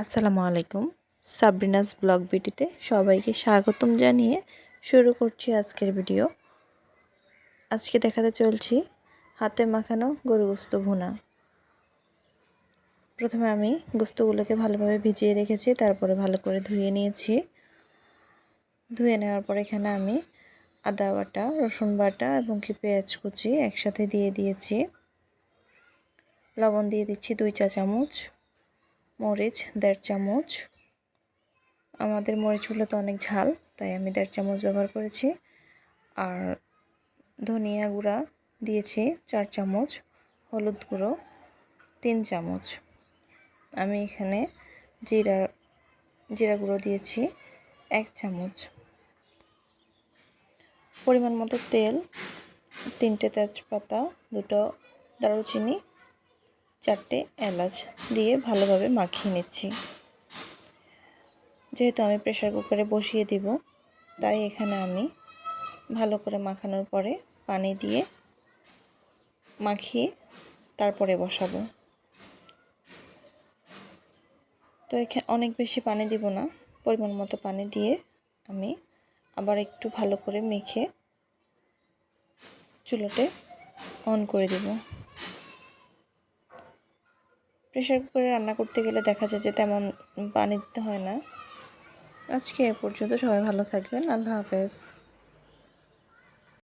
আসসালামু আলাইকুম। Sabrina's blog বিটিতে সবাইকে স্বাগতম জানিয়ে শুরু করছি আজকের ভিডিও। আজকে দেখাতে চলছি হাতে মাখানো গরু গোস্ত ভুনা। প্রথমে আমি গোস্তগুলোকে ভালোভাবে ভিজিয়ে রেখেছি, তারপরে ভালো করে ধুয়ে নিয়েছি। ধুয়ে নেওয়ার পর এখানে আমি আদা বাটা, রসুন বাটা এবং কি পেঁয়াজ কুচি একসাথে দিয়ে দিয়েছি। লবণ দিয়ে দিচ্ছি দুই চা চামচ। মরিচ, দেড় চামচ। আমাদের মরিচগুলো তো অনেক ঝাল, তাই আমি দেড় চামচ ব্যবহার করেছি। আর ধনিয়া গুঁড়া দিয়েছি চার চামচ, হলুদ গুঁড়ো তিন চামচ। আমি এখানে জিরা জিরা গুঁড়ো দিয়েছি এক চামচ। পরিমাণ মতো তেল, তিনটে তেজপাতা, দুটো দারুচিনি চারটে এলাচ দিয়ে ভালোভাবে মাখিয়ে নিচ্ছি। যেহেতু আমি প্রেশার কুকারে বসিয়ে দিব, তাই এখানে আমি ভালো করে মাখানোর পরে পানি দিয়ে মাখিয়ে তারপরে বসাবো। তো এখানে অনেক বেশি পানি দিব না, পরিমাণ মতো পানি দিয়ে আমি আবার একটু ভালো করে মেখে চুলোতে অন করে দেব। প্রেশার কুকারে রান্না করতে গেলে দেখা যায় যে তেমন পানি দিতে হয় না। আজকে এ পর্যন্ত সবাই ভালো থাকবেন। আল্লাহ হাফেজ।